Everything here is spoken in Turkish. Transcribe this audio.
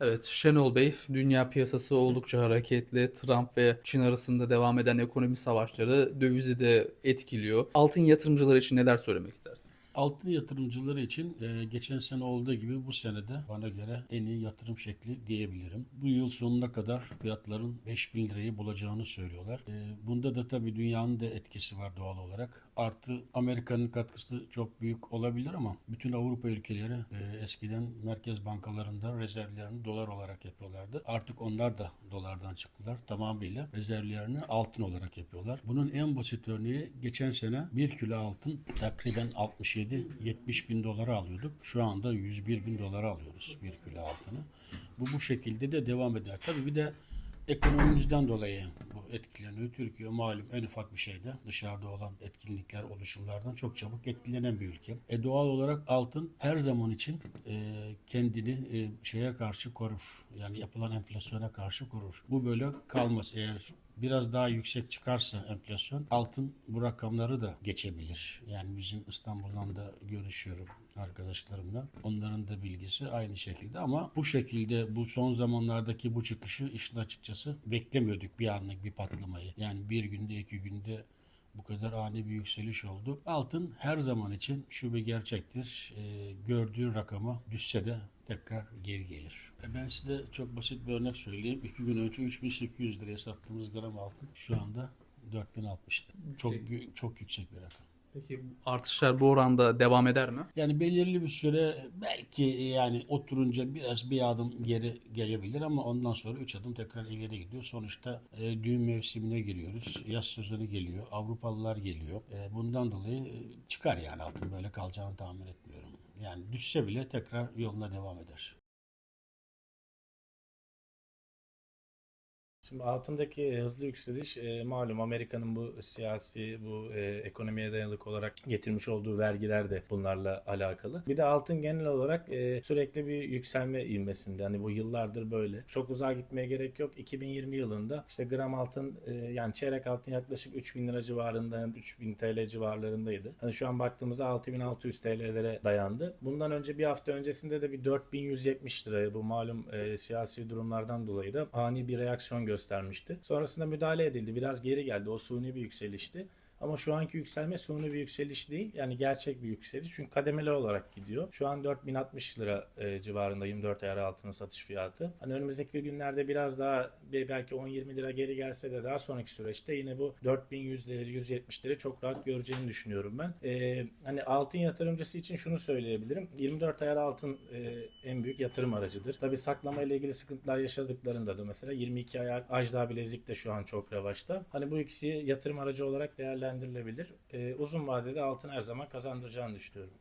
Evet, Şenol Bey, dünya piyasası oldukça hareketli. Trump ve Çin arasında devam eden ekonomi savaşları dövizi de etkiliyor. Altın yatırımcılar için neler söylemek istersiniz? Altın yatırımcıları için e, geçen sene olduğu gibi bu senede bana göre en iyi yatırım şekli diyebilirim. Bu yıl sonuna kadar fiyatların 5000 lirayı bulacağını söylüyorlar. E, bunda da tabii dünyanın da etkisi var doğal olarak. Artı Amerika'nın katkısı çok büyük olabilir ama bütün Avrupa ülkeleri e, eskiden merkez bankalarında rezervlerini dolar olarak yapıyorlardı. Artık onlar da dolardan çıktılar. Tamamıyla rezervlerini altın olarak yapıyorlar. Bunun en basit örneği geçen sene 1 kilo altın takriben 67 70 bin dolara alıyorduk. Şu anda 101 bin dolara alıyoruz 1 kilo altını. Bu bu şekilde de devam eder. Tabii bir de ekonomimizden dolayı bu etkileniyor. Türkiye malum en ufak bir şeyde dışarıda olan etkinlikler, oluşumlardan çok çabuk etkilenen bir ülke. E doğal olarak altın her zaman için e, kendini e, şeye karşı korur. Yani yapılan enflasyona karşı korur. Bu böyle kalmaz. Eğer biraz daha yüksek çıkarsa enflasyon altın bu rakamları da geçebilir. Yani bizim İstanbul'dan da görüşüyorum arkadaşlarımla. Onların da bilgisi aynı şekilde ama bu şekilde bu son zamanlardaki bu çıkışı işin açıkçası beklemiyorduk bir anlık bir patlamayı. Yani bir günde iki günde bu kadar ani bir yükseliş oldu. Altın her zaman için şu bir gerçektir. Ee, gördüğü rakama düşse de tekrar geri gelir. E ben size çok basit bir örnek söyleyeyim. İki gün önce 3800 liraya sattığımız gram altın şu anda 4060'tı. Çok çok yüksek bir rakam. Peki artışlar bu oranda devam eder mi? Yani belirli bir süre belki yani oturunca biraz bir adım geri gelebilir ama ondan sonra 3 adım tekrar ileri gidiyor. Sonuçta e, düğün mevsimine giriyoruz. Yaz sezonu geliyor. Avrupalılar geliyor. E, bundan dolayı e, çıkar yani altın böyle kalacağını tahmin etmiyorum. Yani düşse bile tekrar yoluna devam eder. Şimdi altındaki hızlı yükseliş e, malum Amerika'nın bu siyasi, bu e, ekonomiye dayalık olarak getirmiş olduğu vergiler de bunlarla alakalı. Bir de altın genel olarak e, sürekli bir yükselme ivmesinde. Hani bu yıllardır böyle. Çok uzağa gitmeye gerek yok. 2020 yılında işte gram altın e, yani çeyrek altın yaklaşık 3000 lira civarında, 3000 TL civarlarındaydı. Hani şu an baktığımızda 6600 TL'lere dayandı. Bundan önce bir hafta öncesinde de bir 4170 liraya bu malum e, siyasi durumlardan dolayı da ani bir reaksiyon göstermişti. Sonrasında müdahale edildi. Biraz geri geldi. O suni bir yükselişti. Ama şu anki yükselme suni bir yükseliş değil. Yani gerçek bir yükseliş. Çünkü kademeli olarak gidiyor. Şu an 4060 lira e, civarında 24 ayar altının satış fiyatı. Hani önümüzdeki günlerde biraz daha belki 10-20 lira geri gelse de daha sonraki süreçte yine bu 4100 lira 170 lira çok rahat göreceğini düşünüyorum ben. E, hani altın yatırımcısı için şunu söyleyebilirim. 24 ayar altın e, en büyük yatırım aracıdır. Tabii saklama ile ilgili sıkıntılar yaşadıklarında da mesela 22 ayar ajda bilezik de şu an çok revaçta. Hani bu ikisi yatırım aracı olarak değerlendirilebilir. E, uzun vadede altın her zaman kazandıracağını düşünüyorum.